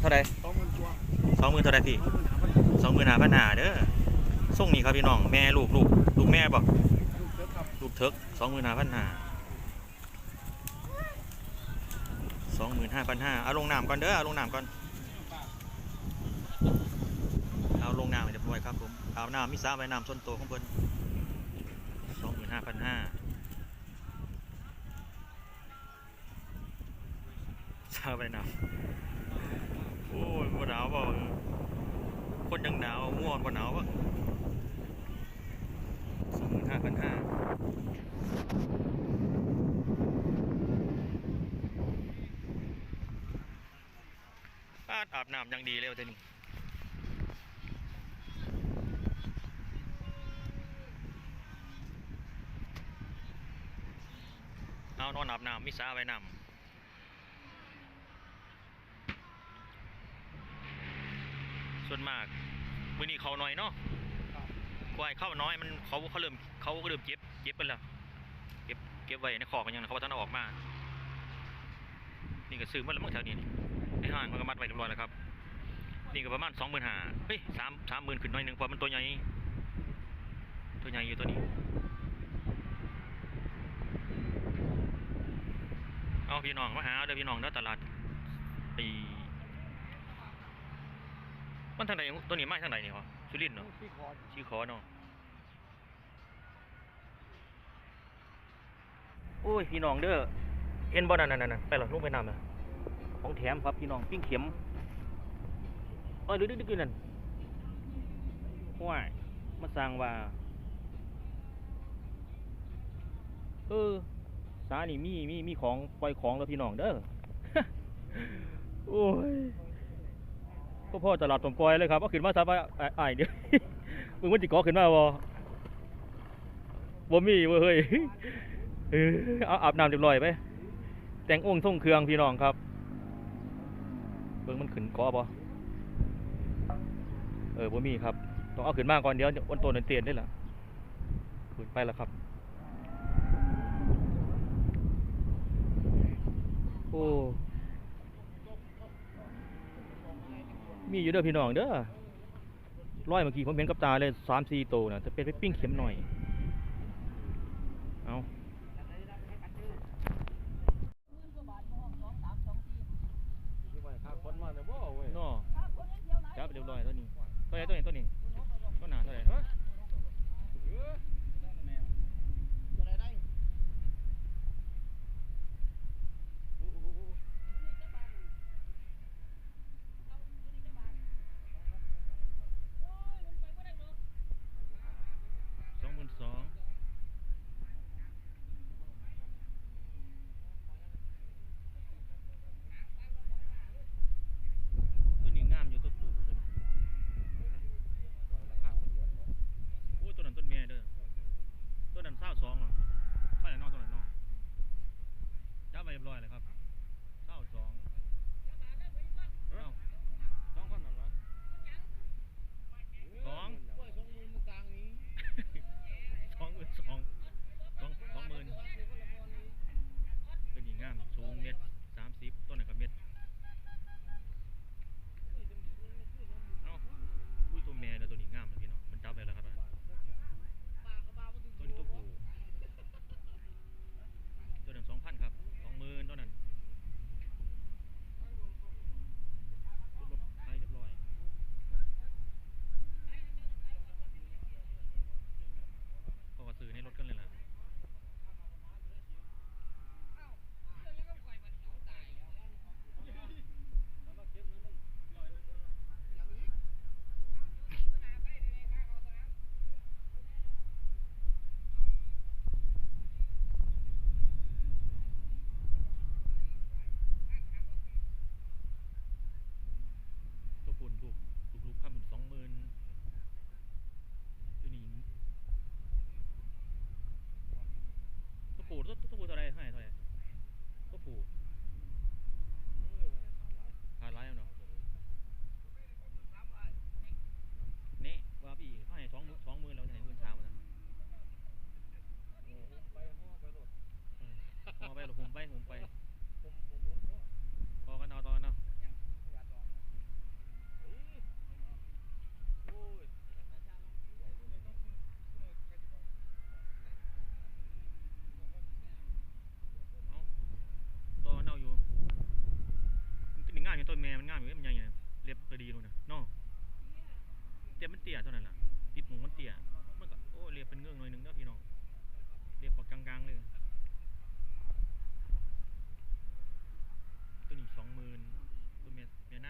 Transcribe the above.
เท่าไรสองหมื่นตัวสองหมื่นเท่าไรพี่สองหมื่นหาพันสอหนาพันห้าเด้อส่งนี่ครับพี่น้องแม่ลูกลูกลูกแม่บอกลูกเถิกสองหมื่นหาพันหาสองหมื่นห้าพันห้าเอาลงน้ำก่อนเด้อเอาลงน้ำก่อนเอาลงน้ำเรียบร้อยครับผมเอาน้ำมิสาไว้น้ำส้นโตของเพิ่นสองหมื่นห้าพันห้าซาไว้น้ำโอ้ยบ่หนาวบ่ คนยังหนาวง่วงบ่าหนาวบ่สองหมื่นห้าพันห้าอาบอาบน้ำยังดีเลยเท่านี้เอานอนอาบน้ำมิสาไว้น้ำส่ วนมากมือนี้เขาน้อยเนาะควายเข้าน้อยมันเขาเขาเริ่มเขาก็เริ่มเจ็บเจ็บไปแล้วเก็บเก็บไว้ในคอกกันยังเขาว่าท่านเอาออกมา นี่ก็ซื้อมาแล้วมั้งแถวนี้นี่ในห้างมันก็มัดไว้เรียบร้อยแล้วครับนี่ก็ประมาณสองหมื่นห้าเฮ้ยสามสามหมื่นขึ้นหน่อยหนึ่งเพราะมันตัวใหญ่ตัวใหญ่อยู่ตัวนี้เอาพี่น้องมาหาเด้อพี่น้องเด้อตลาดไอ้ มันทางไหนตัวนี้มาทางไหนนี่วะสุรินทร์เนาะที่คอร์ดชื่อขอเนาะโอ้ยพี่น้องเด้อเห็นบ่นั่นนั่นนั่นไปหรอลงไปน้ำนะของแถมครับพี่น้องปิ้งเข็มเอ้ยดึกๆๆนั่นว้ายมาสร้างว่าเออสานี่มีมีมีของปล่อยของแล้วพี่น้องเด้อโอ้ย ก็พ่อตลาดตมกอยเลยครับเอาขึ้นมาซะว่าอ้ายอ้ายเดี๋ยวมึงมันจิกอขึ้นมาบ่บ่มีเว้ยเฮ้ยเออเอาอาบน้ำเรียบร้อยไปแต่งองค์ทรงเครื่องพี่น้องครับเบิ่งมันขึ้นกาะบ่เออบ่มีครับต้องเอาขึ้นมาก่อนเดี๋ยวอ้นโตนเตียนได้ละขึ้นไปแล้วครับ โอ้ มีอยู่เด้อพี่น้องเด้อร้อยเมื่อกี้ผมเห็นกับตาเลยสามสี่โตวนะจะเป็นไปปิ้งเข็มหน่อย เอาเนาเนี่ยบ่เว้ยนอจับเรียบร้อยตัวนี้ ตัวไหนตัวไหนตัวนี้ มันเตี่ยเท่านั้นล่ะติดหมูมันเตี่ยมันก็โอ้เรียบเป็นเงื่อนหน่อยหนึ่งนะพี่น้องเรียบปากกลางๆเลยตัวนี้สองหมื่นตัวเมียเมียน่า